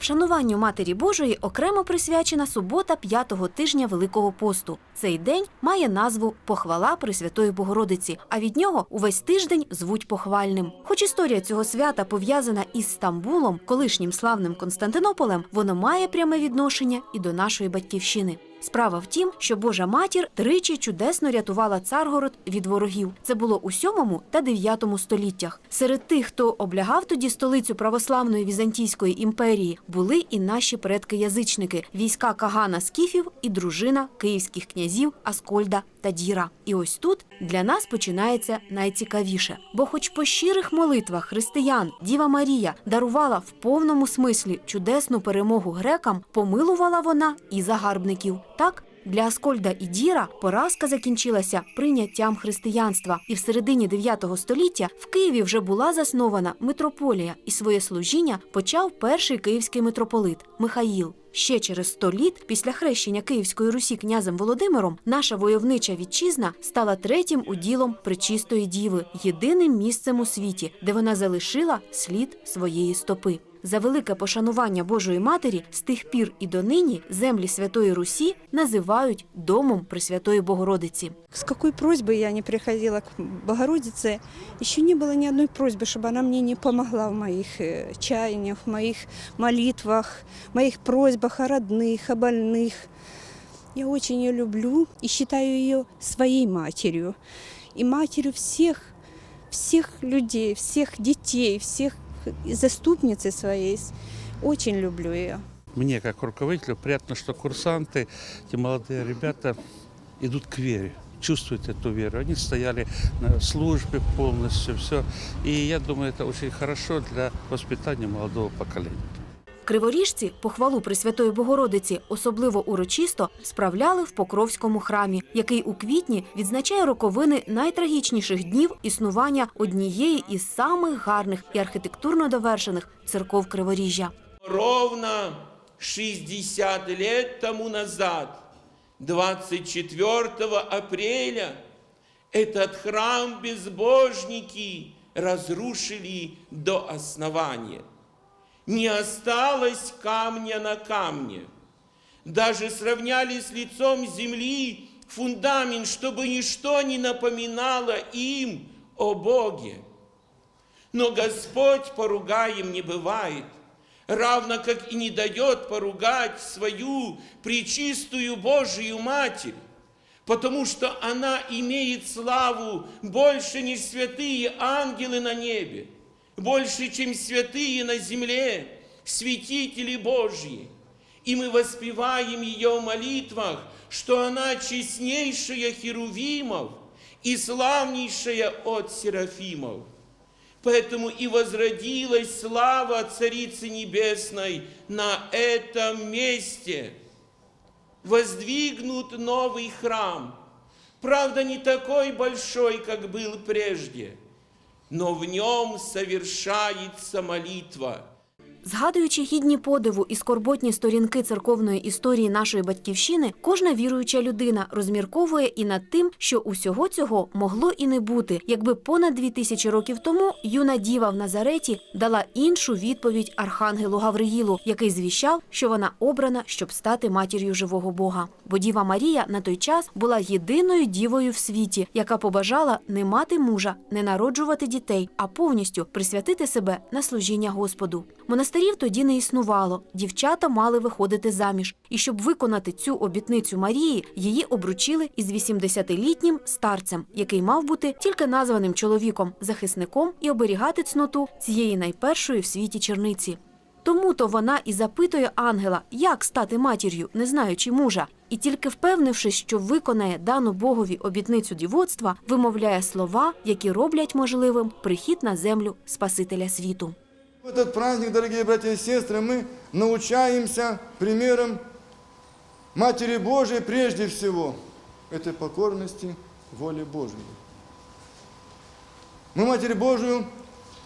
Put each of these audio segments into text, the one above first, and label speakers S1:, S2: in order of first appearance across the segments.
S1: Вшануванню Матері Божої окремо присвячена субота п'ятого тижня Великого посту. Цей день має назву Похвала Пресвятої Богородиці, а від нього увесь тиждень звуть похвальним. Хоч історія цього свята пов'язана із Стамбулом, колишнім славним Константинополем, воно має пряме відношення і до нашої батьківщини. Справа в тім, що Божа матір тричі чудесно рятувала Царгород від ворогів. Це було у 7 та 9 століттях. Серед тих, хто облягав тоді столицю православної візантійської імперії, були і наші предки-язичники, війська Кагана Скіфів і дружина київських князів Аскольда та Діра. І ось тут для нас починається найцікавіше. Бо, хоч по щирих молитвах християн Діва Марія дарувала в повному смислі чудесну перемогу грекам, помилувала вона і загарбників. Так, для Аскольда і Діра поразка закінчилася прийняттям християнства, і в середині 9 століття в Києві вже була заснована митрополія, і своє служіння почав перший київський митрополит Михаїл. Ще через 100 літ після хрещення Київської Русі князем Володимиром наша войовнича вітчизна стала третім уділом Пречистої Діви, єдиним місцем у світі, де вона залишила слід своєї стопи. За велике пошанування Божої Матері з тих пір і донині землі Святої Русі називають домом Пресвятої Богородиці.
S2: С какой просьбой я не приходила к Богородице, еще не было ни одной просьбы, чтобы она мне не помогла в моих э, чаяниях, в моих молитвах, в моих просьбах о родных, о больных. Я очень ее люблю и считаю ее своей матерью. И матерью всех, всех людей, всех детей, всех и заступницей своей. Очень люблю ее.
S3: Мне, как руководителю, приятно, что курсанты, эти молодые ребята идут к вере, чувствуют эту веру. Они стояли на службе полностью, все. И я думаю, это очень хорошо для воспитания молодого поколения.
S1: Криворіжці похвалу Пресвятої Богородиці особливо урочисто справляли в Покровському храмі, який у квітні відзначає роковини найтрагічніших днів існування однієї із самих гарних і архітектурно довершених церков Криворіжжя.
S4: Ровно 60 лет тому назад, 24 апреля, этот храм безбожники разрушили до основания. Не осталось камня на камне. Даже сравняли с лицом земли фундамент, чтобы ничто не напоминало им о Боге. Но Господь поругаем не бывает, равно как и не дает поругать свою пречистую Божию Матерь, потому что она имеет славу больше, не святые ангелы на небе, больше, чем святые на земле, святители Божьи. И мы воспеваем ее в молитвах, что она честнейшая Херувимов и славнейшая от Серафимов. Поэтому и возродилась слава Царицы Небесной на этом месте. Воздвигнут новый храм. Правда, не такой большой, как был прежде, но в нем совершается молитва.
S1: Згадуючи гідні подиву і скорботні сторінки церковної історії нашої батьківщини, кожна віруюча людина розмірковує і над тим, що усього цього могло і не бути, якби понад дві тисячі років тому юна діва в Назареті дала іншу відповідь архангелу Гавриїлу, який звіщав, що вона обрана, щоб стати матір'ю живого Бога. Бо Діва Марія на той час була єдиною дівою в світі, яка побажала не мати мужа, не народжувати дітей, а повністю присвятити себе на служіння Господу. Монастирів тоді не існувало. Дівчата мали виходити заміж. І щоб виконати цю обітницю Марії, її обручили із 80-літнім старцем, який мав бути тільки названим чоловіком, захисником і оберігати цноту цієї найпершої в світі черниці. Тому то вона і запитує ангела, як стати матір'ю, не знаючи мужа. І тільки впевнившись, що виконає дану Богові обітницю дівоцтва, вимовляє слова, які роблять можливим прихід на землю Спасителя світу.
S5: В этот праздник, дорогие братья и сестры, мы научаемся примером Матери Божией прежде всего, этой покорности воле Божьей. Мы Матерь Божию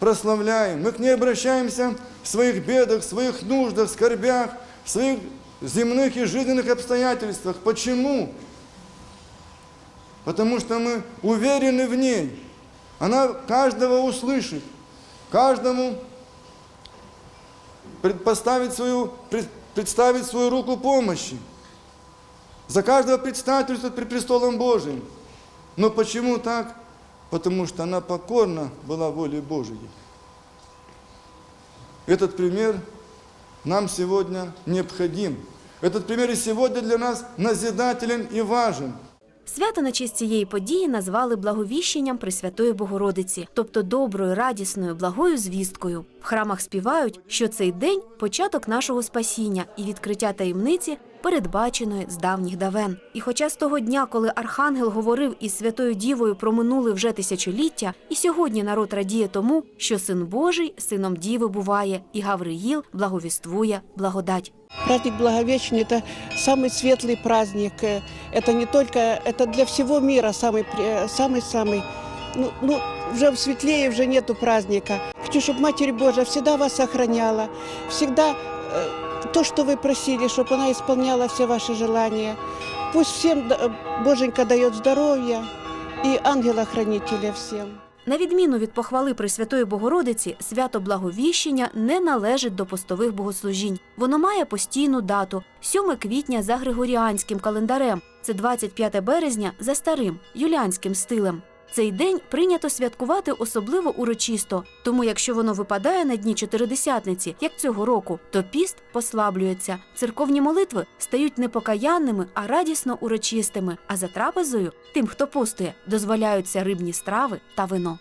S5: прославляем, мы к ней обращаемся в своих бедах, в своих нуждах, скорбях, в своих земных и жизненных обстоятельствах. Почему? Потому что мы уверены в ней. Она каждого услышит, каждому пред- поставить свою, пред- представить свою руку помощи. За каждого предстательствует пред престолом Божиим. Но почему так? Потому что она покорна была воле Божией. Этот пример нам сегодня необходим. Этот пример и сегодня для нас назидателен и важен.
S1: Свято на честь цієї події назвали благовіщенням Пресвятої Богородиці, тобто доброю, радісною, благою звісткою. В храмах співають, що цей день початок нашого спасіння і відкриття таємниці, передбаченої з давніх давен. І хоча з того дня, коли архангел говорив із святою Дівою про минуле вже тисячоліття, і сьогодні народ радіє тому, що син Божий сином Діви буває, і Гавриїл благовіствує благодать.
S6: Праздник Благовещения – это самый светлый праздник. Э, Это не только, это для всего мира самый, при- самый-самый, ну, ну, уже светлее уже нету праздника. Хочу, чтобы Матерь Божия всегда вас сохраняла, всегда э, то, что вы просили, чтобы она исполняла все ваши желания. Пусть всем Боженька дает здоровья и ангела-хранителя всем.
S1: На відміну від похвали Пресвятої Богородиці, свято Благовіщення не належить до постових богослужінь. Воно має постійну дату 7 квітня за григоріанським календарем. Це 25 березня за старим юліанським стилем. Цей день прийнято святкувати особливо урочисто, тому якщо воно випадає на дні чотиридесятниці, як цього року, то піст послаблюється. Церковні молитви стають не покаянними, а радісно урочистими. А за трапезою тим, хто постує, дозволяються рибні страви та вино.